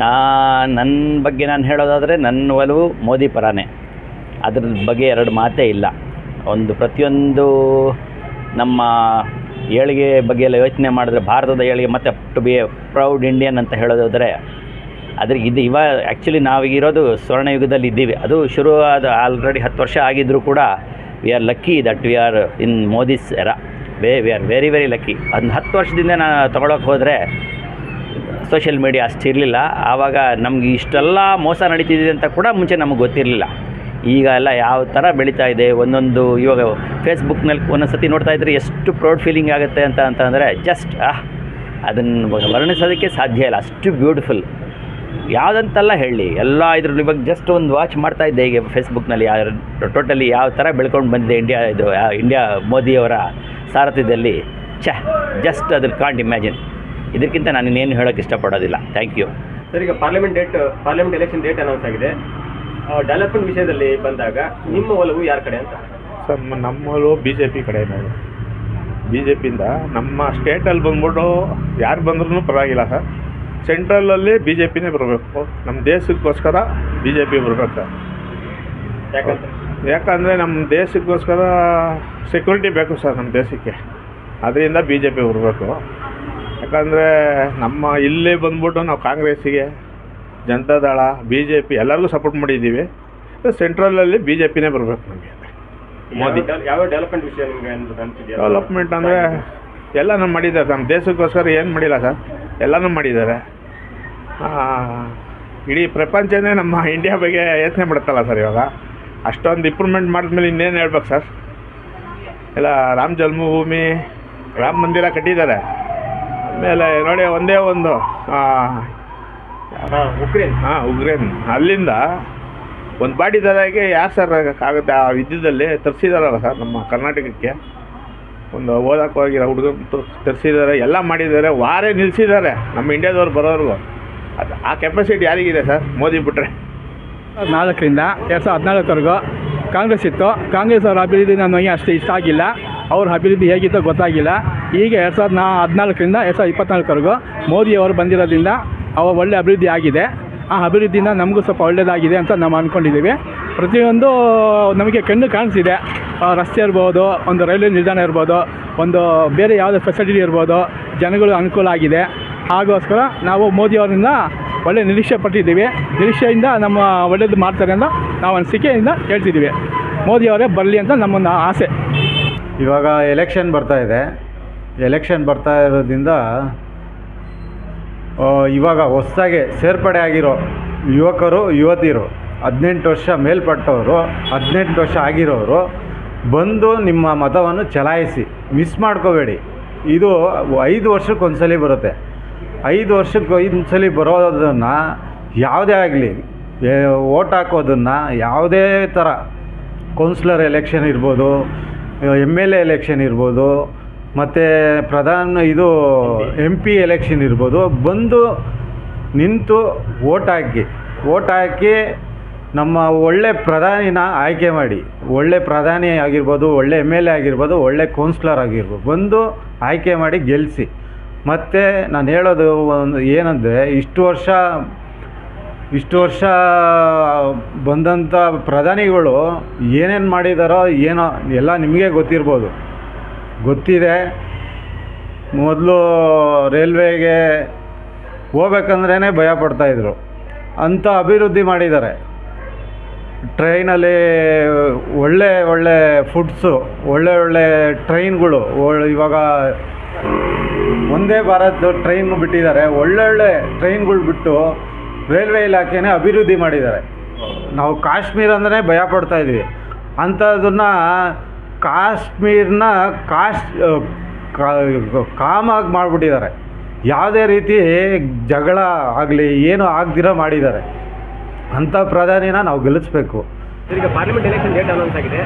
ನಾ ನನ್ನ ಬಗ್ಗೆ ನಾನು ಹೇಳೋದಾದರೆ ನನ್ನ ಒಲವು ಮೋದಿ ಪರನೇ. ಅದ್ರ ಬಗ್ಗೆ ಎರಡು ಮಾತೇ ಇಲ್ಲ. ಒಂದು ಪ್ರತಿಯೊಂದು ನಮ್ಮ ಏಳಿಗೆ ಬಗ್ಗೆ ಎಲ್ಲ ಯೋಚನೆ ಮಾಡಿದ್ರೆ ಭಾರತದ ಏಳಿಗೆ ಮತ್ತು to be a proud Indian ಅಂತ ಹೇಳೋದಾದರೆ ಅದ್ರ ಇದು ಇವ ಆ್ಯಕ್ಚುಲಿ ನಾವೀಗಿರೋದು ಸ್ವರ್ಣಯುಗದಲ್ಲಿ ಇದ್ದೀವಿ. ಅದು ಶುರುವಾದ ಆಲ್ರೆಡಿ ಹತ್ತು ವರ್ಷ ಆಗಿದ್ದರೂ ಕೂಡ we are lucky that we are in Modi's era way we are very very lucky ಒಂದು ಹತ್ತು ವರ್ಷದಿಂದ ನಾನು ತೊಗೊಳಕ್ಕೆ ಹೋದರೆ ಸೋಷಿಯಲ್ ಮೀಡಿಯಾ ಅಷ್ಟು ಇರಲಿಲ್ಲ. ಆವಾಗ ನಮ್ಗೆ ಇಷ್ಟೆಲ್ಲ ಮೋಸ ನಡೀತಿದೆ ಅಂತ ಕೂಡ ಮುಂಚೆ ನಮಗೆ ಗೊತ್ತಿರಲಿಲ್ಲ. ಈಗ ಎಲ್ಲ ಯಾವ ಥರ ಬೆಳೀತಾ ಇದೆ, ಒಂದೊಂದು ಇವಾಗ ಫೇಸ್ಬುಕ್ನಲ್ಲಿ ಒಂದೊಂದು ಸತಿ ನೋಡ್ತಾ ಇದ್ರೆ ಎಷ್ಟು ಪ್ರೌಡ್ ಫೀಲಿಂಗ್ ಆಗುತ್ತೆ ಅಂತ ಅಂತಂದರೆ ಜಸ್ಟ್ ಆಹ್ ಅದನ್ನು ವರ್ಣಿಸೋದಕ್ಕೆ ಸಾಧ್ಯ ಇಲ್ಲ. ಅಷ್ಟು ಬ್ಯೂಟಿಫುಲ್ ಯಾವುದಂತೆಲ್ಲ ಹೇಳಿ. ಎಲ್ಲ ಇದ್ರಲ್ಲಿ ಇವಾಗ ಜಸ್ಟ್ ಒಂದು ವಾಚ್ ಮಾಡ್ತಾ ಇದ್ದೆ ಈಗ ಫೇಸ್ಬುಕ್ನಲ್ಲಿ ಟೋಟಲಿ ಯಾವ ಥರ ಬೆಳ್ಕೊಂಡು ಬಂದಿದೆ ಇಂಡಿಯಾ ಇದು ಇಂಡಿಯಾ ಮೋದಿಯವರ ಸಾರಥ್ಯದಲ್ಲಿ. ಛ ಜಸ್ಟ್ ಅದನ್ನು ಕಾಂಟ್ ಇಮ್ಯಾಜಿನ್ ಇದಕ್ಕಿಂತ ನಾನು ಇನ್ನೇನು ಹೇಳೋಕ್ಕೆ ಇಷ್ಟಪಡೋದಿಲ್ಲ. ಥ್ಯಾಂಕ್ ಯು ಸರ್ ಈಗ parliament date parliament election date announce ಆಗಿದೆ. ಡೆವಲಪ್ಮೆಂಟ್ ವಿಷಯದಲ್ಲಿ ಬಂದಾಗ ನಿಮ್ಮ ಒಲವು ಯಾರ ಕಡೆ ಅಂತ? ಸರ್ ನಮ್ಮ ಒಲವು ಬಿ ಜೆ ಪಿ ಕಡೆ ಬಿ ಜೆ ಪಿಯಿಂದ ನಮ್ಮ ಸ್ಟೇಟಲ್ಲಿ ಬಂದ್ಬಿಟ್ಟು ಯಾರು ಬಂದ್ರೂ ಪರವಾಗಿಲ್ಲ ಸರ್. ಸೆಂಟ್ರಲಲ್ಲಿ ಬಿ ಜೆ ಪಿನೇ ಬರಬೇಕು. ನಮ್ಮ ದೇಶಕ್ಕೋಸ್ಕರ ಬಿ ಜೆ ಪಿ ಬರಬೇಕು. ಸರ್ ಯಾಕಂದ್ರೆ ಯಾಕಂದರೆ ನಮ್ಮ ದೇಶಕ್ಕೋಸ್ಕರ ಸೆಕ್ಯೂರಿಟಿ ಬೇಕು ಸರ್ ನಮ್ಮ ದೇಶಕ್ಕೆ. ಅದರಿಂದ ಬಿ ಜೆ ಪಿ ಬರಬೇಕು. ಯಾಕಂದರೆ ನಮ್ಮ ಇಲ್ಲಿ ಬಂದ್ಬಿಟ್ಟು ನಾವು ಕಾಂಗ್ರೆಸ್ಸಿಗೆ ಜನತಾದಳ ಬಿ ಜೆ ಪಿ ಎಲ್ಲರಿಗೂ ಸಪೋರ್ಟ್ ಮಾಡಿದ್ದೀವಿ. ಸೆಂಟ್ರಲಲ್ಲಿ ಬಿ ಜೆ ಪಿನೇ ಬರಬೇಕು ನಮಗೆ. ಮೋದಿ. ಯಾವ- ಡೆವಲಪ್ಮೆಂಟ್ ವಿಷಯ? ಡೆವಲಪ್ಮೆಂಟ್ ಅಂದರೆ ಎಲ್ಲನೂ ಮಾಡಿದ್ದಾರೆ. ನಮ್ಮ ದೇಶಕ್ಕೋಸ್ಕರ ಏನು ಮಾಡಿಲ್ಲ ಸರ್. ಎಲ್ಲನೂ ಮಾಡಿದ್ದಾರೆ. ಇಡೀ ಪ್ರಪಂಚನೇ ನಮ್ಮ ಇಂಡಿಯಾ ಬಗ್ಗೆ ಯೋಚನೆ ಮಾಡುತ್ತಲ್ಲ ಸರ್ ಇವಾಗ. ಅಷ್ಟೊಂದು ಇಂಪ್ರೂವ್ಮೆಂಟ್ ಮಾಡಿದ್ಮೇಲೆ ಇನ್ನೇನು ಹೇಳ್ಬೇಕು ಸರ್? ಎಲ್ಲ ರಾಮ ಜನ್ಮಭೂಮಿ ರಾಮ ಮಂದಿರ ಕಟ್ಟಿದ್ದಾರೆ. ಆಮೇಲೆ ನೋಡಿ ಒಂದೇ ಒಂದು ಉಕ್ರೇನ್. ಹಾಂ ಉಕ್ರೇನ್. ಅಲ್ಲಿಂದ ಒಂದು ಬಾಡಿ ದರಾಗೆ ಯಾರು ಸರ್ ಆಗುತ್ತೆ? ಆ ವಿದ್ಯುದಲ್ಲಿ ತರಿಸಿದಾರಲ್ಲ ಸರ್ ನಮ್ಮ ಕರ್ನಾಟಕಕ್ಕೆ. ಒಂದು ಓದಕ್ಕೆ ಹೋಗಿರೋ ಹುಡುಗ ತರಿಸಿದ್ದಾರೆ ಎಲ್ಲ ಮಾಡಿದ್ದಾರೆ ವಾರೇ ನಿಲ್ಲಿಸಿದ್ದಾರೆ ನಮ್ಮ ಇಂಡಿಯಾದವ್ರು ಬರೋರ್ಗು ಅದು ಆ ಕೆಪಾಸಿಟಿ ಯಾರಿಗಿದೆ ಸರ್ ಮೋದಿ ಬಿಟ್ಟರೆ ನಾಲ್ಕರಿಂದ ಎರಡು ಸಾವಿರದ ಹದಿನಾಲ್ಕವರೆಗೂ ಕಾಂಗ್ರೆಸ್ ಇತ್ತು. ಕಾಂಗ್ರೆಸ್ ಅವರ ಅಭಿವೃದ್ಧಿ ನನಗೆ ಅಷ್ಟು ಇಷ್ಟ ಆಗಿಲ್ಲ. ಅವ್ರ ಅಭಿವೃದ್ಧಿ ಹೇಗಿತ್ತೋ ಗೊತ್ತಾಗಿಲ್ಲ. ಈಗ ಎರಡು ಸಾವಿರದ ನಾ ಹದಿನಾಲ್ಕರಿಂದ ಎರಡು ಸಾವಿರದ ಇಪ್ಪತ್ನಾಲ್ಕವರೆಗೂ ಮೋದಿಯವರು ಬಂದಿರೋದ್ರಿಂದ ಅವ ಒಳ್ಳೆ ಅಭಿವೃದ್ಧಿ ಆಗಿದೆ. ಆ ಅಭಿವೃದ್ಧಿಯಿಂದ ನಮಗೂ ಸ್ವಲ್ಪ ಒಳ್ಳೆಯದಾಗಿದೆ ಅಂತ ನಾವು ಅಂದ್ಕೊಂಡಿದ್ದೀವಿ ಪ್ರತಿಯೊಂದು ನಮಗೆ ಕಣ್ಣು ಕಾಣಿಸಿದೆ ರಸ್ತೆ ಇರ್ಬೋದು, ಒಂದು ರೈಲ್ವೆ ನಿಲ್ದಾಣ ಇರ್ಬೋದು, ಒಂದು ಬೇರೆ ಯಾವುದೇ ಫೆಸಿಲಿಟಿ ಇರ್ಬೋದು, ಜನಗಳು ಅನುಕೂಲ ಆಗಿದೆ. ಹಾಗೋಸ್ಕರ ನಾವು ಮೋದಿಯವರಿಂದ ಒಳ್ಳೆ ನಿರೀಕ್ಷೆ ಪಟ್ಟಿದ್ದೀವಿ. ನಿರೀಕ್ಷೆಯಿಂದ ನಮ್ಮ ಒಳ್ಳೇದು ಮಾಡ್ತಾರೆ ಅಂತ ನಾವು ಅನಿಸಿಕೆಯಿಂದ ಹೇಳ್ತಿದ್ದೀವಿ. ಮೋದಿಯವರೇ ಬರಲಿ ಅಂತ ನಮ್ಮೊಂದು ಆಸೆ. ಇವಾಗ ಎಲೆಕ್ಷನ್ ಬರ್ತಾ ಇದೆ. ಎಲೆಕ್ಷನ್ ಬರ್ತಾ ಇರೋದ್ರಿಂದ ಇವಾಗ ಹೊಸ್ದಾಗೆ ಸೇರ್ಪಡೆ ಆಗಿರೋ ಯುವಕರು, ಯುವತಿಯರು, ಹದಿನೆಂಟು ವರ್ಷ ಮೇಲ್ಪಟ್ಟವರು, ಹದಿನೆಂಟು ವರ್ಷ ಆಗಿರೋರು, ಬಂದು ನಿಮ್ಮ ಮತವನ್ನು ಚಲಾಯಿಸಿ. ಮಿಸ್ ಮಾಡ್ಕೋಬೇಡಿ. ಇದು ಐದು ವರ್ಷಕ್ಕೆ ಒಂದ್ಸಲಿ ಬರುತ್ತೆ. ಐದು ವರ್ಷಕ್ಕೆ ಒಂದ್ಸಲಿ ಬರೋದನ್ನು ಯಾವುದೇ ಆಗಲಿ ಓಟ್ ಹಾಕೋದನ್ನು ಯಾವುದೇ ಥರ. ಕೌನ್ಸಿಲರ್ ಎಲೆಕ್ಷನ್ ಇರ್ಬೋದು, ಎಂ ಎಲ್ ಎ ಎಲೆಕ್ಷನ್ ಇರ್ಬೋದು ಮತ್ತು ಪ್ರಧಾನ ಇದು ಎಂ ಪಿ ಎಲೆಕ್ಷನ್ ಇರ್ಬೋದು, ಬಂದು ನಿಂತು ಓಟ್ ಹಾಕಿ. ಓಟ್ ಹಾಕಿ ನಮ್ಮ ಒಳ್ಳೆ ಪ್ರಧಾನಿನ ಆಯ್ಕೆ ಮಾಡಿ. ಒಳ್ಳೆ ಪ್ರಧಾನಿ ಆಗಿರ್ಬೋದು, ಒಳ್ಳೆ ಎಂ ಎಲ್ ಎ ಆಗಿರ್ಬೋದು, ಒಳ್ಳೆ ಕೌನ್ಸ್ಲರ್ ಆಗಿರ್ಬೋದು, ಬಂದು ಆಯ್ಕೆ ಮಾಡಿ ಗೆಲ್ಲಿಸಿ ಮತ್ತು ನಾನು ಹೇಳೋದು ಒಂದು ಏನಂದರೆ, ಇಷ್ಟು ವರ್ಷ ಇಷ್ಟು ವರ್ಷ ಬಂದಂಥ ಪ್ರಧಾನಿಗಳು ಏನೇನು ಮಾಡಿದಾರೋ, ಏನೋ ಎಲ್ಲ ನಿಮಗೆ ಗೊತ್ತಿರ್ಬೋದು. ಗೊತ್ತಿದೆ. ಮೊದಲು ರೈಲ್ವೆಗೆ ಹೋಗ್ಬೇಕಂದ್ರೇ ಭಯ ಪಡ್ತಾಯಿದ್ರು ಅಂಥ ಅಭಿವೃದ್ಧಿ ಮಾಡಿದ್ದಾರೆ. ಟ್ರೈನಲ್ಲಿ ಒಳ್ಳೆ ಒಳ್ಳೆ ಫುಡ್ಸು, ಒಳ್ಳೆ ಒಳ್ಳೆ ಟ್ರೈನ್ಗಳು ಇವಾಗ ಒಂದೇ ಭಾರತ್ ಟ್ರೈನ್ ಬಿಟ್ಟಿದ್ದಾರೆ. ಒಳ್ಳೊಳ್ಳೆ ಟ್ರೈನ್ಗಳು ಬಿಟ್ಟು ರೈಲ್ವೆ ಇಲಾಖೆನೇ ಅಭಿವೃದ್ಧಿ ಮಾಡಿದ್ದಾರೆ. ನಾವು ಕಾಶ್ಮೀರ ಅಂದರೆ ಭಯ ಪಡ್ತಾ ಇದ್ವಿ. ಅಂಥದನ್ನು ಕಾಶ್ಮೀರನ ಕಾಶ್ ಕಾಮಾಗಿ ಮಾಡಿಬಿಟ್ಟಿದ್ದಾರೆ. ಯಾವುದೇ ರೀತಿ ಜಗಳ ಆಗಲಿ ಏನು ಆಗದಿರೋ ಮಾಡಿದ್ದಾರೆ. ಅಂಥ ಪ್ರಧಾನಿನ ನಾವು ಗೆಲ್ಲಿಸ್ಬೇಕು. ಈಗ ಪಾರ್ಲಿಮೆಂಟ್ ಎಲೆಕ್ಷನ್ ಡೇಟ್ ಅನೌನ್ಸ್ ಆಗಿದೆ.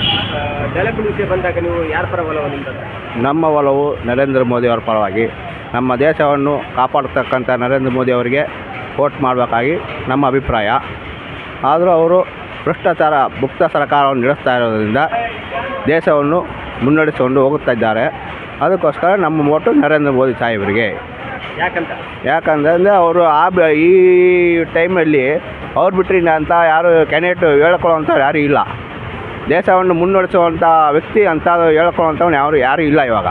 ಡೆವಲಪ್ಮೆಂಟ್ ವಿಷಯ ಬಂದಾಗ ನೀವು ಯಾರ ಪರ ಒಲವು ನಮ್ಮ ಒಲವು ನರೇಂದ್ರ ಮೋದಿ ಅವರ ಪರವಾಗಿ. ನಮ್ಮ ದೇಶವನ್ನು ಕಾಪಾಡ್ತಕ್ಕಂಥ ನರೇಂದ್ರ ಮೋದಿ ಅವರಿಗೆ ವೋಟ್ ಮಾಡಬೇಕಾಗಿ ನಮ್ಮ ಅಭಿಪ್ರಾಯ. ಆದರೂ ಅವರು ಭ್ರಷ್ಟಾಚಾರ ಮುಕ್ತ ಸರ್ಕಾರವನ್ನು ನಡೆಸ್ತಾ ಇರೋದ್ರಿಂದ ದೇಶವನ್ನು ಮುನ್ನಡೆಸಿಕೊಂಡು ಹೋಗುತ್ತಾ ಇದ್ದಾರೆ. ಅದಕ್ಕೋಸ್ಕರ ನಮ್ಮ ಓಟು ನರೇಂದ್ರ ಮೋದಿ ಸಾಹೇಬರಿಗೆ. ಯಾಕಂತ? ಯಾಕಂತಂದರೆ ಅವರು ಆ ಬ- ಈ ಟೈಮಲ್ಲಿ ಅವ್ರು ಬಿಟ್ಟರೆ ಅಂತ ಯಾರು ಕ್ಯಾಂಡಿಡೇಟ್ ಹೇಳ್ಕೊಳ್ಳೋವಂಥವ್ರು ಯಾರೂ ಇಲ್ಲ. ದೇಶವನ್ನು ಮುನ್ನಡೆಸುವಂಥ ವ್ಯಕ್ತಿ ಅಂತ ಹೇಳ್ಕೊಳ್ಳೋವಂಥವ್ನು ಯಾರು ಯಾರೂ ಇಲ್ಲ ಇವಾಗ.